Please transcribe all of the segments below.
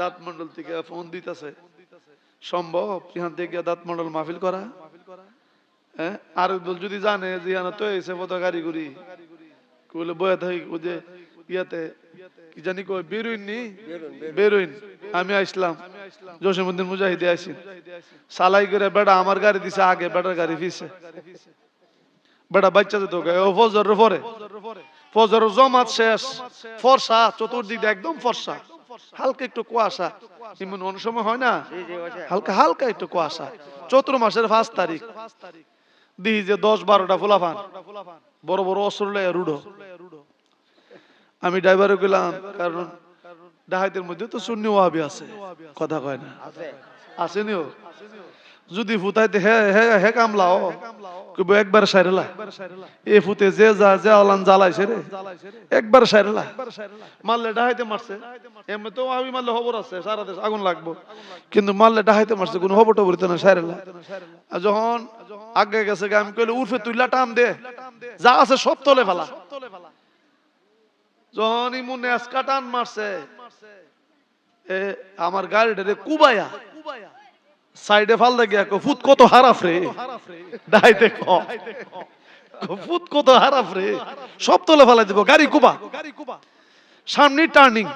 দাঁত মন্ডল থেকে ফোন দিতেছে। সম্ভব? এখান থেকে দাঁত মন্ডল মাহফিল করা? হ্যাঁ? আর যদি জানে যে এখানে তো এসে থাকি যে ইয়াতে, কি জানি কই নি? আমি আসলাম জসীমুদ্দিন মুজাহিদে সালাই করে, বেটা, আমার গাড়ি দিছে আগে, বেটার গাড়ি পিছে বেটা, বাচ্চা যেত ও ফজর পরে? ফজর জমাত শেষ। ফর্সা, চতুর্দিক একদম ফর্সা। হালকা একটু কুয়াশা। এমন অনেক সময় হয় না? হালকা হালকা একটু কুয়াশা। চৈত্র মাসের পাঁচ তারিখ। দিই যে দশ বারোটা ফুলাফান। বড় বড় অস্ত্র লয়ে রুডো। আমি ড্রাইভারে গেলাম কারণ ডাহাইতের মধ্যে তো শূন্য ওয়াবি আছে। কথা কয় না। আসেনিও? যদি ফুতাইতে হে হে হে কামলাও একবার সাইরেলা। এ ফুতে যে যা, যে আলান একবার মারলে ডাহাইতে মারছে। এমনি তো আমি মারলে খবর আছে, সারা দেশ আগুন লাগবো। কিন্তু মারলে ডাহাইতে মারছে, কোনো খবর টবর যখন আগে গেছে আমি কইলে উর্ফে তুইলা টান দে, যা আছে সব তলে ফেলা। যখন ইমুনে আজকা টান মারছে আমার গাড়িটারে কুবায়া। সাইডে ফাল দেখে ফুট কত হারাফ রে? ডাই দেখো ফুট কত হারাফ রে? সব তলে ফেলাই দিব, গাড়ি কুবা। সামনে টার্নিং।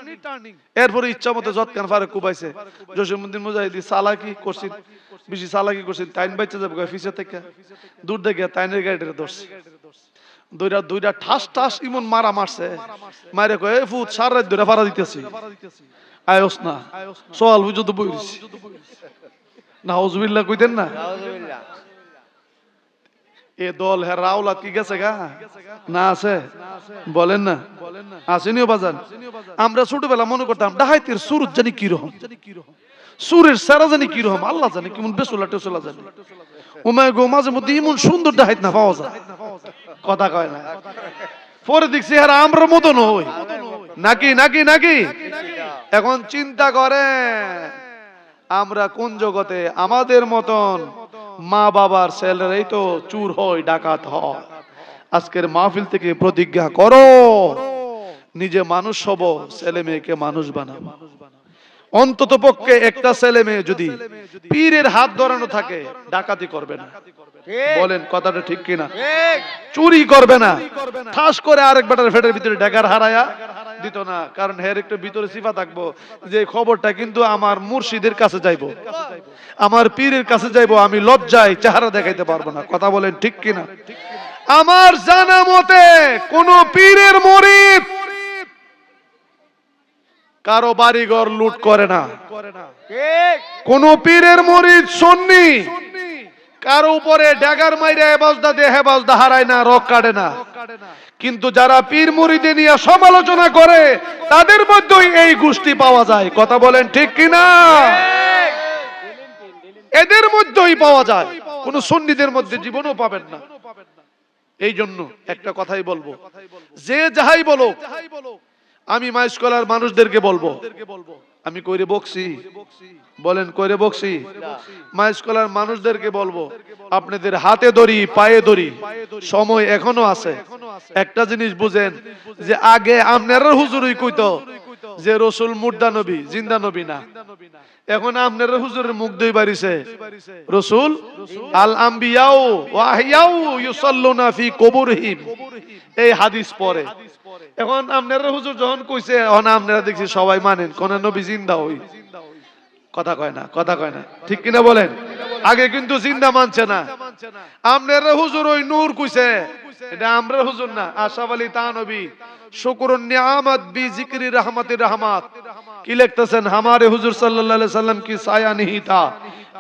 এরপরে ইচ্ছা মতো যৎকান ফারে কুবাইছে। জসীমুদ্দিন মুজাহিদি সালাকি করছি বেশি সালাকি করছি তাইন বাইচে যাবে ফিসে থেকে। দূর দেখে তাইনের গাড়িটা ধরছে। দুইটা দুইটা ঠাস ঠাস ইমন মারা মারছে। মারে কয়ে, "এ ফুট সার রাত ধরে ফারা দিতেছি। আয়স না। সোয়াল বুঝো তো না হজবিল্লা কইতেন না? এ দল হ্যাঁ রাউলাত কি গেছে গা? না আছে? বলেন না। আসেনিও বাজান। আমরা ছোটবেলা মনে করতাম ডাহাইতের সুরত জানি কি রকম? সুরের সারা জানি কি রকম? আল্লাহ জানে কেমন বেসুলা টেসুলা জানি। উমায় গো মাঝে মধ্যে এমন সুন্দর ডাহাইত না পাওয়া যায়। কথা কয় না। পরে দেখছি আর আমরা মতন হই। নাকি নাকি নাকি? এখন চিন্তা করে আমরা কোন জগতে আমাদের মতন মা বাবার ছেলেরাই তো চুর হয় ডাকাত হয়। আজকের মাহফিল থেকে প্রতিজ্ঞা করো নিজে মানুষ হব ছেলে মেয়েকে মানুষ বানাবো অন্তত পক্ষে একটা ছেলে মেয়ে যদি পীরের হাত ধরানো থাকে ডাকাতি করবে না। বলেন কথাটা ঠিক কিনা? চুরি করবে না। ঠাস করে আরেক বেটার ফেটের ভিতরে ডেকার হারায়া দিত না, কারণ হের একটু ভিতরে সিফা থাকব, যে খবরটা কিন্তু আমার মুর্শিদের কাছে যাইবো। আমার পীরের কাছে যাইবো, আমি লজ্জায় চেহারা দেখাইতে পারব না। কথা বলেন ঠিক কিনা? আমার জানা মতে কোন পীরের মরিদ কারও বাড়িঘর লুট করে না। কোন পীরের মরিদ সন্নি কারও উপরে ড্যাগার মাইরে হেবাজদা দিয়ে হেবাজদা হারায় না, রক কাটে না। কিন্তু যারা পীর মুড়িদে নিয়ে সমালোচনা করে, তাদের মধ্যেই এই গোষ্ঠী পাওয়া যায়। কথা বলেন ঠিক কিনা? এদের মধ্যেই পাওয়া যায়। কোন সন্নিদের মধ্যে জীবনও পাবেন না। এই জন্য একটা কথাই বলব। যে যাহাই বলো আমি মাইস্কলার মানুষদেরকে বলব। আমি কইরে বকছি। বলেন, কইরে বকছি। মাইস্কলার মানুষদেরকে বলব, আপনাদের হাতে দড়ি, পায়ে দড়ি, সময় এখনও আছে। একটা জিনিস বুঝেন, যে আগে আপনারা হুজুরই কইতো, যে রসুল মুর্দা নবী, জিন্দা নবী না। এখন আপনারা হুজুরের মুখ দুই বাড়িছে। রসুল, আল আম্বিয়াও ওয়াহিয়াও ইউসাল্লুনা ফি কবুরহিম। এই হাদিস পড়ে। এখন আপনারা হুজুর যখন কইছে এখন আপনারা দেখছি সবাই মানেন কোন নবী জিন্দা হই কথা কয় না কথা কয় না ঠিক কিনা বলেন আগে কিন্তু জিন্দা মানছে না আপনারা হুজুর ওই নূর কইছে এটা আমরা হুজুর না আশাফ আলী তানবী শুকরুন নিয়ামত বি জিকরি রহমতের রহমত কি লিখতেছেন हमारे हुजूर सल्लल्लाहु अलैहि वसल्लम की साया नहीं था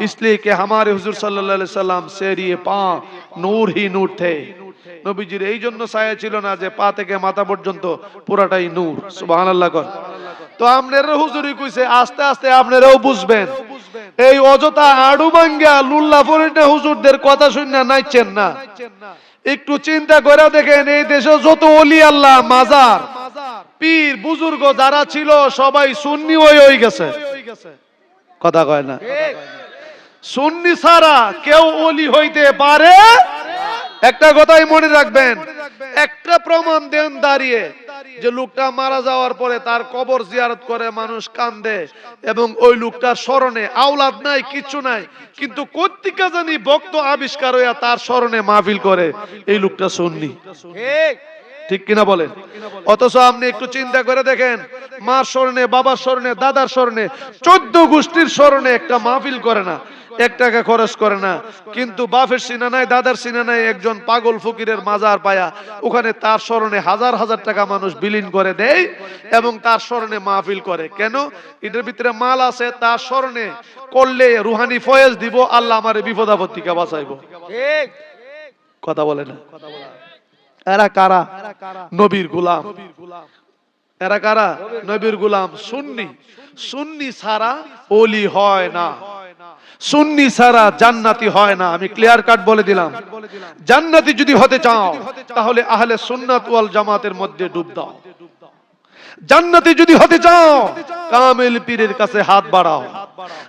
इसलिए कि हमारे हुजूर सल्लल्लाहु अलैहि वसल्लम सेरिए पा नूर ही नूर थे নবীজির এই জন্য ছায়া ছিল না যে পা থেকে মাথা পর্যন্ত পুরাটাই নূর সুবহানাল্লাহ কর। তো আপনারা হুজুরি কইছে আস্তে আস্তে আপনারাও বুঝবেন। এই অযথা আড়ু ভাঙ্গা লুল্লা ফরিনা হুজুরদের কথা শুনে নাইছেন না। একটু চিন্তা করে দেখেন এই দেশে যত অলি আল্লাহ মাজার পীর বুজুর্গ যারা ছিল সবাই সুন্নি হয়ে হয়ে গেছে। কথা কয় না? সুন্নি ছাড়া কেউ অলি হইতে পারে একটা কথাই মনে রাখবেন একটা প্রমাণ দেন দাঁড়িয়ে যে লোকটা মারা যাওয়ার পরে তার কবর জিয়ারত করে মানুষ কান্দে এবং ওই লোকটার স্মরণে আওলাদ নাই কিছু নাই কিন্তু কর্তিকা জানি ভক্ত আবিষ্কার হইয়া তার স্মরণে মাহফিল করে এই লোকটা শুননি ঠিক। ঠিক কিনা বলেন? অথচ আপনি একটু চিন্তা করে দেখেন মার স্মরণে বাবার স্মরণে দাদার স্মরণে চোদ্দ গোষ্ঠীর স্মরণে একটা মাহফিল করে না। এক টাকা খরচ করে না। কিন্তু বাপের সিনা নাই দাদার সিনা নাই একজন পাগল ফকিরের মাজার পায়া ওখানে তার স্মরণে হাজার হাজার টাকা মানুষ বিলীন করে দেয় এবং তার স্মরণে মাহফিল করে। কেন? এটার ভিতরে মাল আছে তার স্মরণে করলে রুহানি ফয়েজ দিব আল্লাহ আমার বিপদ আপদ থেকে বাঁচাইবো। কথা বলে না। এরা কারা? নবীর গুলাম। এরা কারা? নবীর গুলাম। সুন্নি। সুন্নি ছাড়া ওলি হয় না। সুন্নি ছাড়া জান্নাতি হয় না। আমি ক্লিয়ার কাট বলে দিলাম। জান্নাতি যদি হতে চাও, তাহলে আহলে সুন্নাত ওয়াল জামাতের মধ্যে ডুব দাও। জান্নাতি যদি হতে চাও, কামেল পীরের কাছে হাত বাড়াও।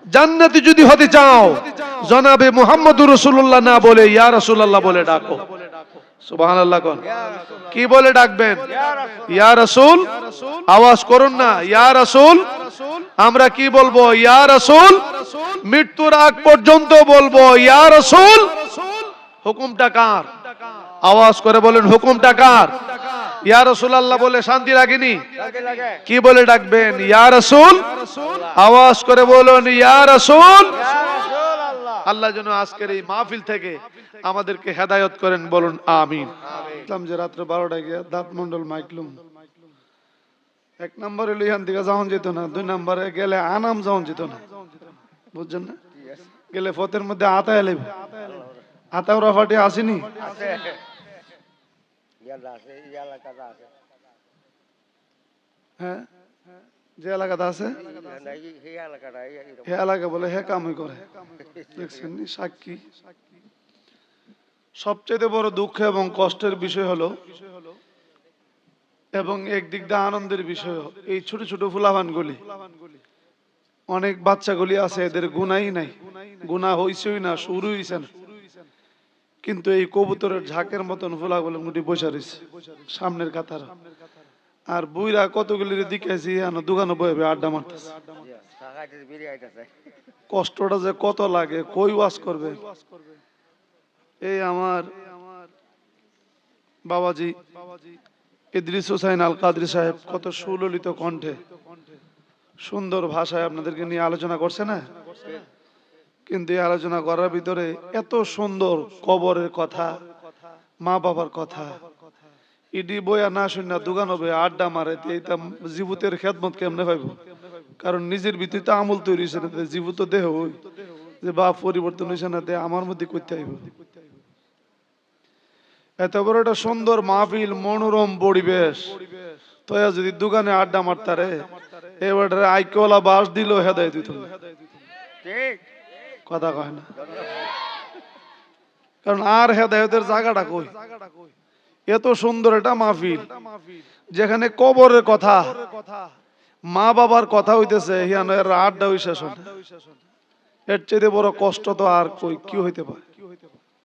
জান্নাতি যদি হতে চাও, জনাবে মুহাম্মদুর রাসূলুল্লাহ না বলে, ইয়া রাসূলুল্লাহ বলে ডাকো। সুবহানাল্লাহ কোন? কি বলে ডাকবেন? ইয়া রাসূল? আওয়াজ করুন না। ইয়া রাসূল? আমরা কি বলব? ইয়া রাসূল, মৃত্যুর আগ পর্যন্ত বলব। ইয়া রাসূল, হুকুমটা কার? আওয়াজ করে বলেন, হুকুমটা কার? ইয়া রাসূলুল্লাহ বলে শান্তি লাগে কি বলে ডাকবেন? ইয়া রাসূল, আওয়াজ করে বলুন, ইয়া রাসূল। আল্লাহ যেন আজকের এই মাহফিল থেকে আমাদেরকে হেদায়ত করেন, বলুন, আমিন। যে রাত্রে বারোটায় গিয়ে দাঁত মন্ডল মাইকলুম এক নম্বরে লিহান দিকে যাওয়ান যেত না, দুই নম্বরে গেলে আনাম যাওয়ান যেত না। বুঝছেন না? গেলে ফতের মধ্যে আতা এলে। আতা ওরা ফাটে আসেনি? হ্যাঁ? সবচেয়ে বড় দুঃখ এবং কষ্টের বিষয় হলো এবং একদিক দিয়ে আনন্দের বিষয় এই ছোট ছোট ফুলাভানগুলি অনেক বাচ্চাগুলি আছে, এদের গুনাই নাই। গুণা হইছেই না, শুরু হইছে না। কিন্তু এই কবুতরের ঝাঁকের মতন ফুলাগুলো মুটি বসে রয়েছে, সামনের কাতার। আর বুইরা কতগুলির দিকে আছি দোকানে বয়ে আড্ডা মারতেছে। কষ্টটা যে কত লাগে, কই ওয়াজ করবে? এই আমার বাবাজি ইদ্রিস হোসাইন আল কাদরি সাহেব কত সুললিত কণ্ঠে, সুন্দর ভাষায় আপনাদেরকে নিয়ে আলোচনা করছে না? কিন্তু আলোচনা করার ভিতরে এত সুন্দর কবরের কথা, মা বাবার কথা, ইডি বইয়া না শুনে দোকান হবে, আড্ডা মারে জীবুতের খেদমত কেমনে পাইব? কারণ নিজের ভিতরে তো আমল তৈরি হয়েছে না জীবত দেহ যে বাপ পরিবর্তন হয়েছে না আমার মধ্যে করতে আইব এত বড় একটা সুন্দর মাহফিল মনোরম পরিবেশ। তো যদি দোকানে আড্ডা মারতারে এবারে আইকওয়ালা বাস দিল হেদায় দিত। কথা কয় না। কারণ আর হেদায়তের জায়গাটা কই? এত সুন্দর এটা মাহফিল যেখানে কবরের কথা মা বাবার কথা হইতেছে আড্ডা হইছে এর চেয়ে বড় কষ্ট তো আর কই কি হইতে পারে?